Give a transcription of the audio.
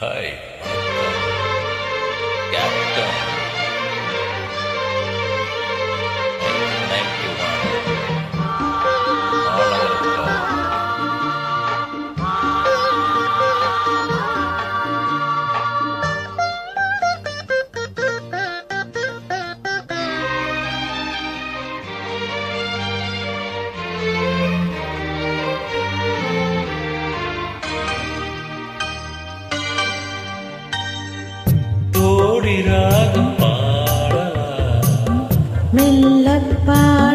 Hi. ராகம் பாடவா மெல்லப்பாடு பாட